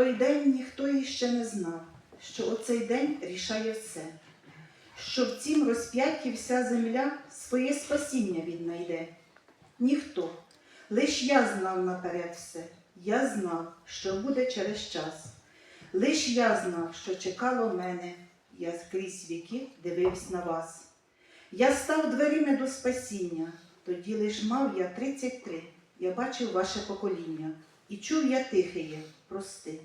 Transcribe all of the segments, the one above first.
той день ніхто іще не знав, що оцей день рішає все, що в цім розп'ятті вся земля своє спасіння віднайде. Ніхто, лиш я знав наперед все, я знав, що буде через час. Лиш я знав, що чекало мене, я скрізь віки дивився на вас. Я став дверима до спасіння, тоді лиш мав я 33, я бачив ваше покоління, і чув я тихеє, прости.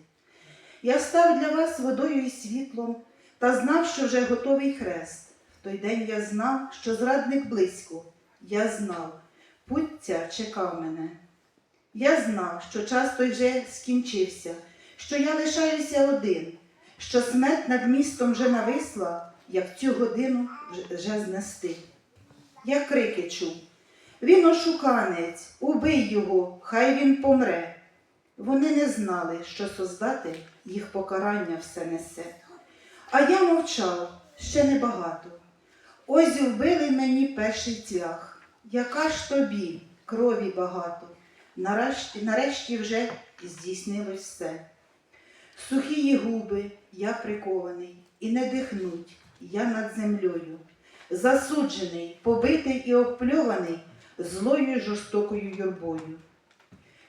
Я став для вас водою і світлом, та знав, що вже готовий хрест. В той день я знав, що зрадник близько, я знав, пуття чекав мене. Я знав, що час той вже скінчився, що я лишаюся один, що смерть над містом вже нависла, як цю годину вже знести. Я крики чув. Він ошуканець, убий його, хай він помре. Вони не знали, що создати їх покарання все несе. А я мовчав ще небагато. Ось вбили мені перший цвях. Яка ж тобі крові багато. Нарешті, нарешті вже здійснилось все. Сухії губи, я прикований, і не дихнуть, я над землею. Засуджений, побитий і обпльований злою жорстокою юрбою.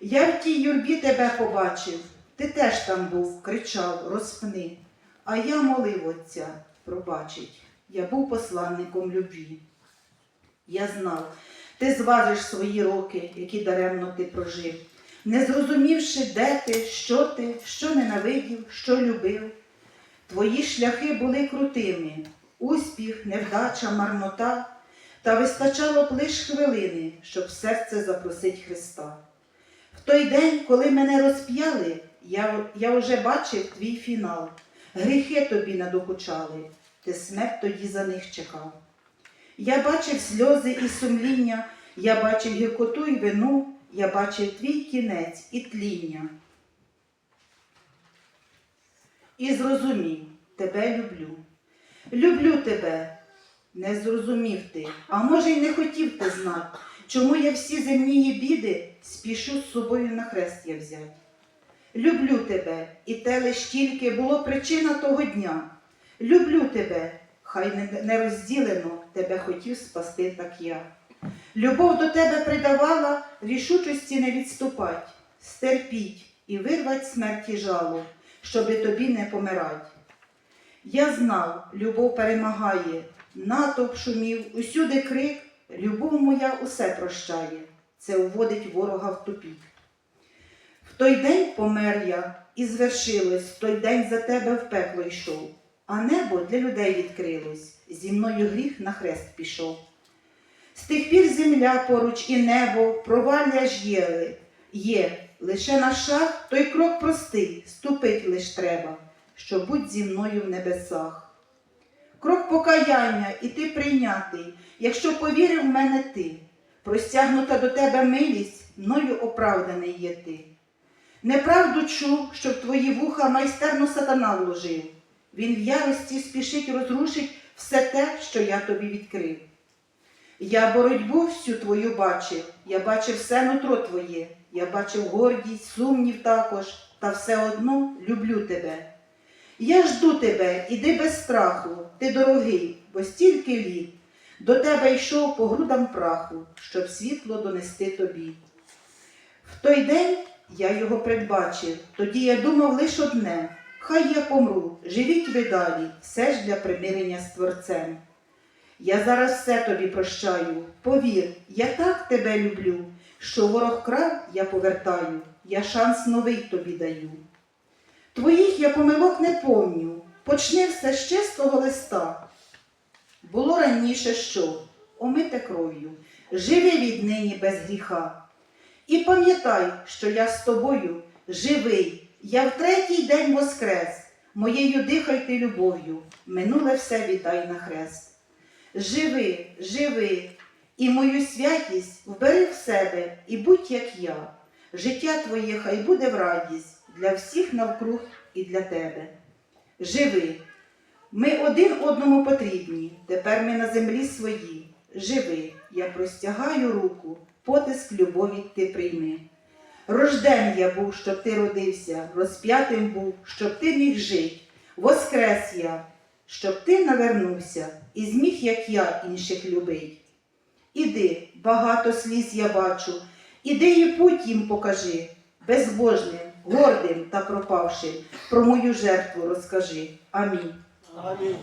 Я в тій юрбі тебе побачив, ти теж там був, кричав, розпни. А я молив Отця, пробачить, я був посланником любві. Я знав, ти зважиш свої роки, які даремно ти прожив, не зрозумівши, де ти, що ти, що ненавидів, що любив. Твої шляхи були крутими, успіх, невдача, марнота, та вистачало б лиш хвилини, щоб серце запросить Христа. В той день, коли мене розп'яли, я, я вже бачив твій фінал. Гріхи тобі надокучали, ти смерть тоді за них чекав. Я бачив сльози і сумління, я бачив гіркоту і вину, я бачив твій кінець і тління. І зрозумів, тебе люблю. Люблю тебе, не зрозумів ти, а може й не хотів ти знати, чому я всі земні біди спішу з собою на хрест я взять. Люблю тебе, і те лиш тільки було причина того дня. Люблю тебе, хай не розділено тебе хотів спасти так я. Любов до тебе придавала рішучості не відступать, стерпіть і вирвать смерті жалу, щоби тобі не помирать. Я знав, любов перемагає, натовп шумів, усюди крик, любов моя усе прощає, це уводить ворога в тупік. В той день помер я, і звершилось, в той день за тебе в пекло йшов, а небо для людей відкрилось, зі мною гріх на хрест пішов. З тих пір земля поруч і небо, провалля ж є, є, лише на шаг той крок простий, ступить лиш треба, що будь зі мною в небесах. Крок покаяння, і ти прийнятий, якщо повірив в мене ти, простягнута до тебе милість, мною оправданий є ти. Неправду чув, що в твої вуха майстерно сатана вложив. Він в ярості спішить розрушить все те, що я тобі відкрив. Я боротьбу всю твою бачив, я бачив все нутро твоє, я бачив гордість, сумнів також, та все одно люблю тебе. Я жду тебе, іди без страху, ти дорогий, бо стільки літ. До тебе йшов по грудам праху, щоб світло донести тобі. В той день я його предбачив, тоді я думав лише одне: хай я помру, живіть ви далі, все ж для примирення з Творцем. Я зараз все тобі прощаю, повір, я так тебе люблю, що ворог крав, я повертаю, я шанс новий тобі даю. Твоїх я помилок не помню, почни все з чистого листа. Було раніше що, омите кров'ю, живи віднині без гріха. І пам'ятай, що я з тобою живий, я в третій день воскрес, моєю дихай ти любов'ю, минуле все віддай на хрест. Живи, живи, і мою святість вбери в себе і будь як я. Життя твоє хай буде в радість для всіх навкруг і для тебе. Живи, ми один одному потрібні, тепер ми на землі свої. Живи, я простягаю руку, потиск любові ти прийми. Рожден я був, щоб ти родився, розп'ятим був, щоб ти міг жити. Воскрес я, щоб ти навернувся і зміг, як я, інших любить. Іди, багато сліз я бачу, іди і путь їм покажи, безбожним, гордим та пропавшим, про мою жертву розкажи. Амінь. Амінь.